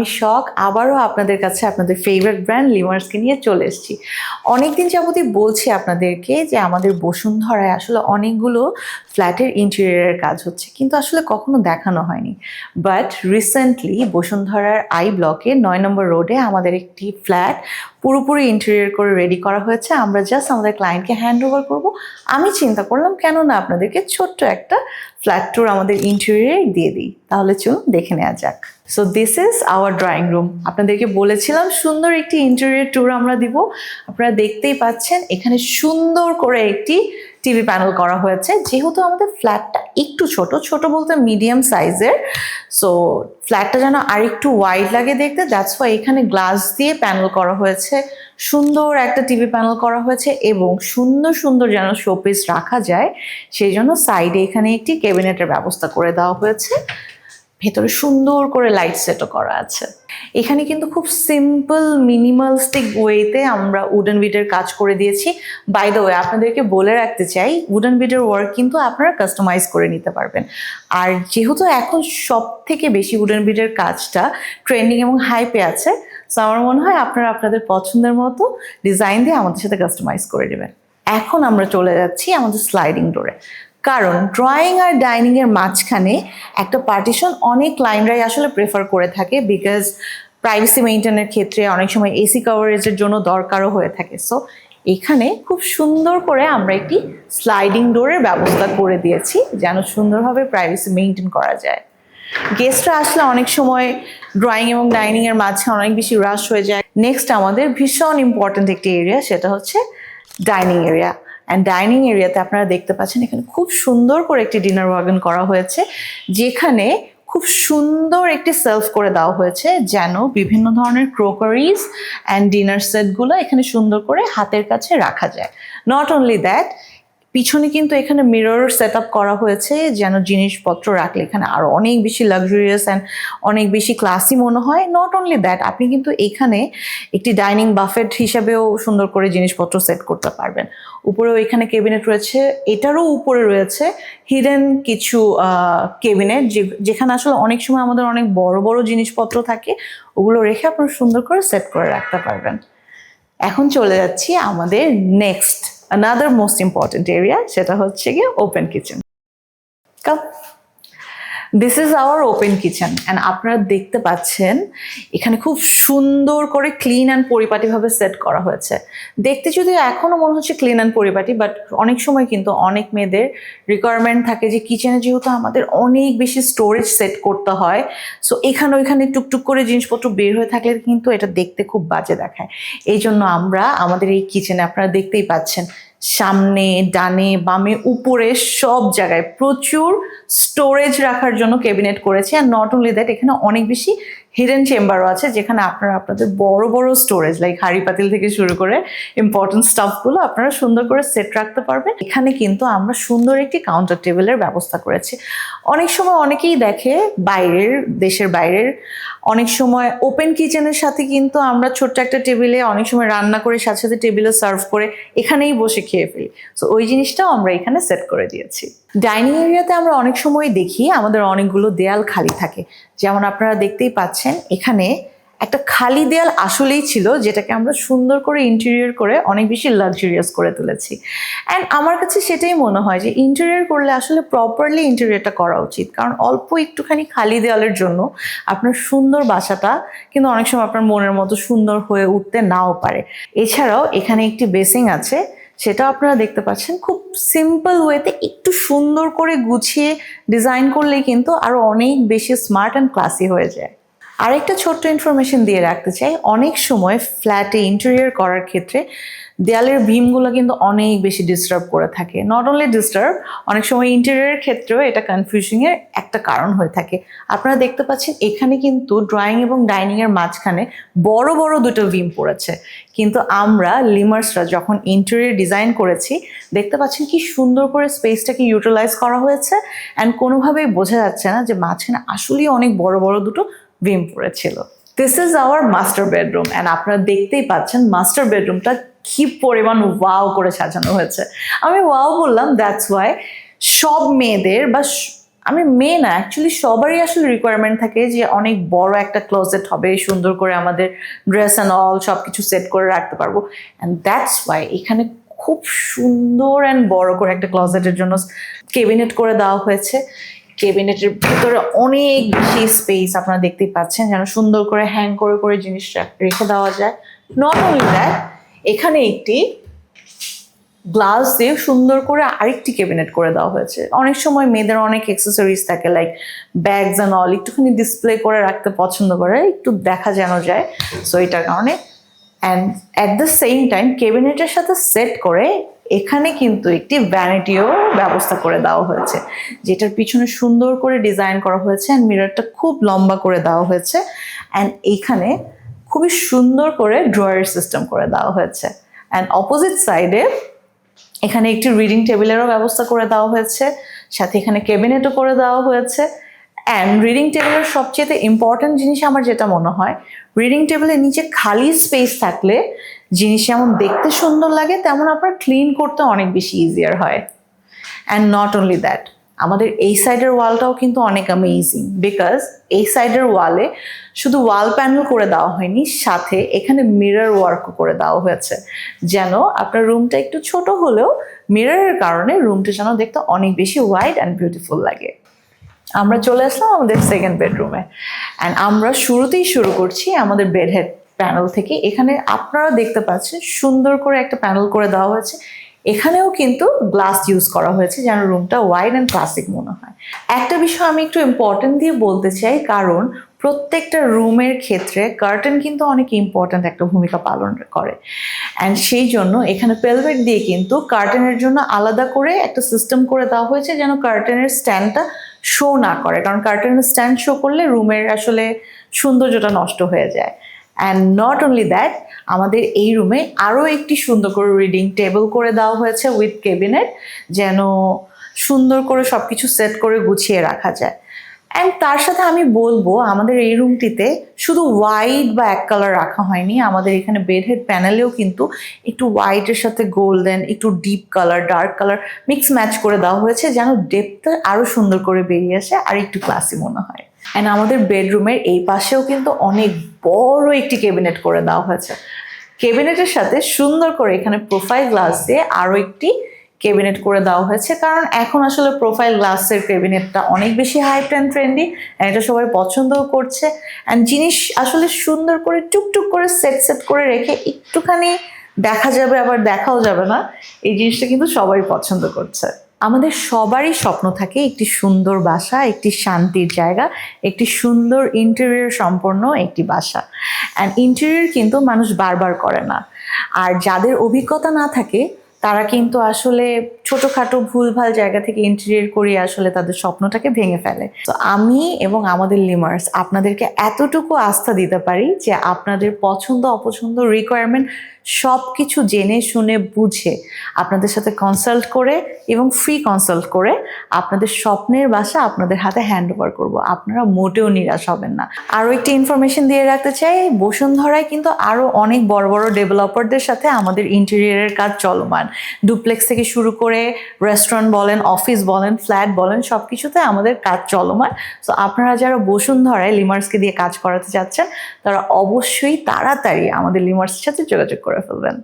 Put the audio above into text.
আমি শখ, আবারও আপনাদের কাছে আপনাদের ফেভারিট ব্র্যান্ড লিমার্সকে নিয়ে চলে এসেছি। অনেকদিন যাবতই বলছি আপনাদেরকে যে আমাদের বসুন্ধরায় আসলে অনেকগুলো ফ্ল্যাটের ইন্টেরিয়ারের কাজ হচ্ছে, কিন্তু আসলে কখনো দেখানো হয়নি। বাট রিসেন্টলি বসুন্ধরার আই ব্লকে নয় নম্বর রোডে আমাদের একটি ফ্ল্যাট পুরোপুরি ইন্টেরিয়ার করে রেডি করা হয়েছে। আমরা জাস্ট আমাদের ক্লায়েন্টকে হ্যান্ড ওভার করব। আমি চিন্তা করলাম কেন না আপনাদেরকে ছোট্ট একটা ফ্ল্যাট ট্যুর আমাদের ইন্টেরিয়ার দিয়ে দিই। তাহলে চলুন দেখে নেওয়া যাক। So this is our drawing room আপনাদেরকে বলেছিলাম, সুন্দর একটি ইন্টেরিয়ার ট্যুর আমরা দিব। আপনারা দেখতেই পাচ্ছেন, এখানে সুন্দর করে একটি টিভি প্যানেল করা হয়েছে। যেহেতু আমাদের ফ্ল্যাটটা একটু ছোট ছোট বলতে মিডিয়াম সাইজের সো ফ্ল্যাটটা যেন আর একটু ওয়াইড লাগে দেখতে দ্যাটস ওয়াই এখানে গ্লাস দিয়ে প্যানেল করা হয়েছে। সুন্দর একটা টিভি প্যানেল করা হয়েছে এবং সুন্দর সুন্দর যেন শোপিস রাখা যায়, সেই জন্য সাইডে এখানে একটি ক্যাবিনেটের ব্যবস্থা করে দেওয়া হয়েছে। ভেতরে সুন্দর করে লাইট সেটও করা আছে। এখানে কিন্তু খুব সিম্পল মিনিমালিস্টিক ওয়েতে আমরা উডেন বিডের কাজ করে দিয়েছি। বাই দ্য ওয়ে আপনাদেরকে বলে রাখতে চাই উডেন বিডের ওয়ার্ক কিন্তু আপনারা কাস্টমাইজ করে নিতে পারবেন। আর যেহেতু এখন সব থেকে বেশি উডেন বিডের কাজটা ট্রেন্ডিং এবং হাইপে আছে সো আমার মনে হয় আপনারা আপনাদের পছন্দের মতো ডিজাইন দিয়ে আমাদের সাথে কাস্টমাইজ করে নেবেন। এখন আমরা চলে যাচ্ছি আমাদের স্লাইডিং ডোরে কারণ ড্রয়িং আর ডাইনিং এর মাঝখানে একটা পার্টিশন অনেক ক্লায়েন্টরাই আসলে প্রেফার করে থাকে বিকজ প্রাইভেসি মেনটেনের ক্ষেত্রে অনেক সময় এসি কভারেজের জন্য দরকারও হয়ে থাকে। সো এখানে খুব সুন্দর করে আমরা একটি স্লাইডিং ডোরের ব্যবস্থা করে দিয়েছি যেন সুন্দরভাবে প্রাইভেসি মেনটেন করা যায়। গেস্টরা আসলে অনেক সময় ড্রয়িং এবং ডাইনিং এর মাঝখানে অনেক বেশি রাশ হয়ে যায়। নেক্সট আমাদের ভীষণ ইম্পর্ট্যান্ট একটি এরিয়া সেটা হচ্ছে ডাইনিং এরিয়া অ্যান্ড ডাইনিং এরিয়াতে আপনারা দেখতে পাচ্ছেন এখানে খুব সুন্দর করে একটি ডিনার ওয়াগন করা হয়েছে, যেখানে খুব সুন্দর একটি সেলফ করে দেওয়া হয়েছে, যেন বিভিন্ন ধরনের ক্রোকারিজ অ্যান্ড ডিনার সেটগুলো এখানে সুন্দর করে হাতের কাছে রাখা যায়। নট অনলি দ্যাট পিছনে কিন্তু এখানে মিরর সেট আপ করা হয়েছে, যেন জিনিসপত্র রাখলে এখানে আরও অনেক বেশি লাক্সুরিয়াস অ্যান্ড অনেক বেশি ক্লাসি মনে হয়। নট অনলি দ্যাট আপনি কিন্তু এখানে একটি ডাইনিং বাফেট হিসাবেও সুন্দর করে জিনিসপত্র সেট করতে পারবেন। উপরেও এখানে কেবিনেট রয়েছে, এটারও উপরে রয়েছে হিডেন কিছু কেবিনেট যেখানে আসলে অনেক সময় আমাদের অনেক বড় বড় জিনিসপত্র থাকে, ওগুলো রেখে আপনারা সুন্দর করে সেট করে রাখতে পারবেন। এখন চলে যাচ্ছি আমাদের next another most important area সেটা হচ্ছে গিয়ে open kitchen come this is our open kitchen and আপনারা দেখতে পাচ্ছেন, এখানে খুব সুন্দর করে ক্লিন অ্যান্ড পরিপাটিভাবে সেট করা হয়েছে। দেখতে যদিও এখনও মনে হচ্ছে ক্লিন অ্যান্ড পরিপাটি বাট অনেক সময় কিন্তু অনেক মেয়েদের রিকোয়ারমেন্ট থাকে যে কিচেনে যেহেতু আমাদের অনেক বেশি স্টোরেজ সেট করতে হয় সো এখানে ওইখানে টুকটুক করে জিনিসপত্র বের হয়ে থাকলে কিন্তু এটা দেখতে খুব বাজে দেখায়। এই জন্য আমরা আমাদের এই কিচেনে আপনারা দেখতেই পাচ্ছেন সামনে, ডানে, বামে, উপরে, সব জায়গায় প্রচুর স্টোরেজ রাখার জন্য ক্যাবিনেট করেছি। আর নট অনলি দ্যাট এখানে অনেক বেশি হিডেন চেম্বারও আছে, যেখানে আপনারা আপনাদের বড় বড় স্টোরেজ লাইক হাড়ি পাতিল থেকে শুরু করে ইম্পর্টেন্ট স্টাফগুলো আপনারা সুন্দর করে সেট রাখতে পারবেন। এখানে কিন্তু আমরা সুন্দর একটি কাউন্টার টেবিলের ব্যবস্থা করেছি। অনেক সময় অনেকেই দেখে বাইরের, দেশের বাইরের অনেক সময় ওপেন কিচেনের সাথে কিন্তু আমরা ছোট্ট একটা টেবিলে অনেক সময় রান্না করে সাথে সাথে টেবিলে সার্ভ করে এখানেই বসে খেয়ে ফেলি। সো ওই জিনিসটাও আমরা এখানে সেট করে দিয়েছি। ডাইনিং এরিয়াতে আমরা অনেক সময় দেখি আমাদের অনেকগুলো দেয়াল খালি থাকে। যেমন আপনারা দেখতেই পাচ্ছেন, এখানে একটা খালি দেয়াল আসলেই ছিল, যেটাকে আমরা সুন্দর করে ইন্টেরিয়র করে অনেক বেশি লাক্সারিয়াস করে তুলেছি। অ্যান্ড আমার কাছে সেটাই মনে হয় যে ইন্টেরিয়র করলে আসলে প্রপারলি ইন্টেরিয়রটা করা উচিত। কারণ অল্প একটুখানি খালি দেওয়ালের জন্য আপনার সুন্দর বাসাটা কিন্তু অনেক সময় আপনার মনের মতো সুন্দর হয়ে উঠতে নাও পারে। এছাড়াও এখানে একটি বেসিং আছে সেটা আপনারা দেখতে পাচ্ছেন। খুব সিম্পল ওয়েতে একটু সুন্দর করে গুছিয়ে ডিজাইন করলেই কিন্তু আরও অনেক বেশি স্মার্ট অ্যান্ড ক্লাসি হয়ে যায়। আরেকটা ছোট্ট ইনফরমেশন দিয়ে রাখতে চাই। অনেক সময় ফ্ল্যাটে ইন্টেরিয়র করার ক্ষেত্রে দেয়ালের ভীমগুলো কিন্তু অনেক বেশি ডিস্টার্ব করে থাকে। নট অনলি ডিস্টার্ব অনেক সময় ইন্টেরিয়রের ক্ষেত্রেও এটা কনফিউশিংয়ের একটা কারণ হয়ে থাকে। আপনারা দেখতে পাচ্ছেন, এখানে কিন্তু ড্রয়িং এবং ডাইনিংয়ের মাঝখানে বড় বড় দুটো ভিম পড়েছে। কিন্তু আমরা লিমার্সরা যখন ইন্টেরিয়র ডিজাইন করেছি, দেখতে পাচ্ছেন কি সুন্দর করে স্পেসটাকে ইউটিলাইজ করা হয়েছে। অ্যান্ড কোনোভাবেই বোঝা যাচ্ছে না যে মাঝখানে আসলেই অনেক বড় বড় দুটো ভিম পড়েছিল। This is our master bedroom and আপনারা দেখতেই পাচ্ছেন মাস্টার বেডরুমটা কি পরিমাণ ওয়াও করে সাজানো হয়েছে। আমি ওয়াও বললাম দ্যাটস ওয়াই সব মেয়েদের বা আমি মেয়ে না অ্যাকচুয়ালি সবারই আসলে রিকোয়ারমেন্ট থাকে যে অনেক বড় একটা ক্লোজেট হবে, সুন্দর করে আমাদের ড্রেস অ্যান্ড অল সব কিছু সেট করে রাখতে পারব। অ্যান্ড দ্যাটস ওয়াই এখানে খুব সুন্দর অ্যান্ড বড় করে একটা ক্লোজেটের জন্য কেবিনেট করে দেওয়া হয়েছে। কেবিনেটের ভিতরে অনেক বেশি স্পেস আপনারা দেখতেই পাচ্ছেন, যেন সুন্দর করে হ্যাং করে করে জিনিসটা রেখে দেওয়া যায়। নট অনলি দ্যাট এখানে একটি গ্লাস দিয়ে সুন্দর করে আরেকটি ক্যাবিনেট করে দেওয়া হয়েছে। অনেক সময় মেয়েদের অনেক অ্যাক্সেসরিজ থাকে লাইক ব্যাগস অ্যান্ড অল একটুখানি ডিসপ্লে করে রাখতে পছন্দ করে, একটু দেখা যেন যায় সো এটার কারণে। And at the same time ক্যাবিনেটের সাথে সেট করে এখানে কিন্তু একটি ভ্যানিটিও ব্যবস্থা করে দেওয়া হয়েছে। যেটার পিছনে সুন্দর করে ডিজাইন করা হয়েছে অ্যান্ড মিররটা খুব লম্বা করে দেওয়া হয়েছে। অ্যান্ড এইখানে খুবই সুন্দর করে ড্রয়ার সিস্টেম করে দেওয়া হয়েছে। অ্যান্ড অপোজিট সাইডে এখানে একটি রিডিং টেবিলেরও ব্যবস্থা করে দেওয়া হয়েছে। সাথে এখানে ক্যাবিনেটও করে দেওয়া হয়েছে। অ্যান্ড রিডিং টেবিলের সবচেয়ে ইম্পর্ট্যান্ট জিনিস আমার যেটা মনে হয় রিডিং টেবিলের নিচে খালি স্পেস থাকলে জিনিস যেমন দেখতে সুন্দর লাগে, তেমন আপনার ক্লিন করতে অনেক বেশি ইজিয়ার হয়। অ্যান্ড নট অনলি দ্যাট আমাদের এই সাইডের ওয়ালটাও কিন্তু অনেক অ্যামেজিং বিকজ এই সাইডের ওয়ালে শুধু ওয়াল প্যানেল করে দেওয়া হয়নি, সাথে এখানে মিরর ওয়ার্কও করে দেওয়া হয়েছে। যেন আপনার রুমটা একটু ছোট হলেও মিররের কারণে রুমটা যেন দেখতে অনেক বেশি ওয়াইড অ্যান্ড বিউটিফুল লাগে। আমরা চলে আসলাম আমাদের সেকেন্ড বেডরুমে অ্যান্ড আমরা শুরুতেই শুরু করছি আমাদের বেড হেড প্যানেল থেকে। এখানে আপনারা দেখতে পাচ্ছেন সুন্দর করে একটা প্যানেল করে দেওয়া হয়েছে। এখানেও কিন্তু গ্লাস ইউজ করা হয়েছে, যেন রুমটা ওয়াইড অ্যান্ড ক্লাসিক মনে হয়। একটা বিষয় আমি একটু ইম্পর্টেন্ট দিয়ে বলতে চাই, কারণ প্রত্যেকটা রুমের ক্ষেত্রে কার্টেন কিন্তু অনেক ইম্পর্ট্যান্ট একটা ভূমিকা পালন করে। অ্যান্ড সেই জন্য এখানে পেলভেট দিয়ে কিন্তু কার্টেনের জন্য আলাদা করে একটা সিস্টেম করে দেওয়া হয়েছে, যেন কার্টেনের স্ট্যান্ডটা শো না করে। কারণ কার্টেনের স্ট্যান্ড শো করলে রুমের আসলে সৌন্দর্যটা নষ্ট হয়ে যায়। অ্যান্ড নট অনলি দ্যাট আমাদের এই রুমে আরও একটি সুন্দর করে রিডিং টেবিল করে দেওয়া হয়েছে উইথ কেবিনেট যেন সুন্দর করে সব কিছু সেট করে গুছিয়ে রাখা যায়। অ্যান্ড তার সাথে আমি বলব, আমাদের এই রুমটিতে শুধু হোয়াইট বা এক কালার রাখা হয়নি, আমাদের এখানে বেড হেড প্যানেলেও কিন্তু একটু হোয়াইটের সাথে গোল্ডেন একটু deep colour dark colour mix match করে দেওয়া হয়েছে, যেন ডেপটা আরও সুন্দর করে বেরিয়ে আসে, আর একটু ক্লাসি মনে হয়। অ্যান্ড আমাদের বেডরুমের এই পাশেও কিন্তু অনেক বড় একটি ক্যাবিনেট করে দেওয়া হয়েছে। ক্যাবিনেটের সাথে সুন্দর করে এখানে প্রোফাইল গ্লাস দিয়ে আরও একটি ক্যাবিনেট করে দেওয়া হয়েছে। কারণ এখন আসলে প্রোফাইল গ্লাসের ক্যাবিনেটটা অনেক বেশি হাইপ অ্যান্ড ট্রেন্ডি অ্যান্ড এটা সবাই পছন্দও করছে। অ্যান্ড জিনিস আসলে সুন্দর করে টুকটুক করে সেট সেট করে রেখে একটুখানি দেখা যাবে আবার দেখাও যাবে না। এই জিনিসটা কিন্তু সবাই পছন্দ করছে। আমাদের সবারই স্বপ্ন থাকে একটি সুন্দর বাসা, একটি শান্তির জায়গা, একটি সুন্দর ইন্টেরিয়র সম্পন্ন একটি বাসা। অ্যান্ড ইন্টেরিয়র কিন্তু মানুষ বারবার করে না। আর যাদের অভিজ্ঞতা না থাকে তারা কিন্তু আসলে ছোটোখাটো ভুলভাল জায়গা থেকে ইন্টেরিয়র করিয়ে আসলে তাদের স্বপ্নটাকে ভেঙে ফেলে। তো আমি এবং আমাদের লিমার্স আপনাদেরকে এতটুকু আস্থা দিতে পারি যে আপনাদের পছন্দ, অপছন্দ রিকোয়ারমেন্ট সব কিছু জেনে, শুনে, বুঝে আপনাদের সাথে কনসাল্ট করে এবং ফ্রি কনসাল্ট করে আপনাদের স্বপ্নের বাসা আপনাদের হাতে হ্যান্ড ওভার করব। আপনারা মোটেও নিরাশ হবেন না। আরও একটি ইনফরমেশন দিয়ে রাখতে চাই, বসুন্ধরায় কিন্তু আরও অনেক বড় বড় ডেভেলপারদের সাথে আমাদের ইন্টেরিয়ারের কাজ চলমান। ডুপ্লেক্স থেকে শুরু করে রেস্টুরেন্ট বলেন অফিস বলেন ফ্ল্যাট বলেন সব কিছুতে আমাদের কাজ চলমান। সো আপনারা যারা বসুন্ধরায় লিমার্সকে দিয়ে কাজ করাতে চাচ্ছেন তারা অবশ্যই তাড়াতাড়ি আমাদের লিমার্সের সাথে যোগাযোগ করে ফেলবেন।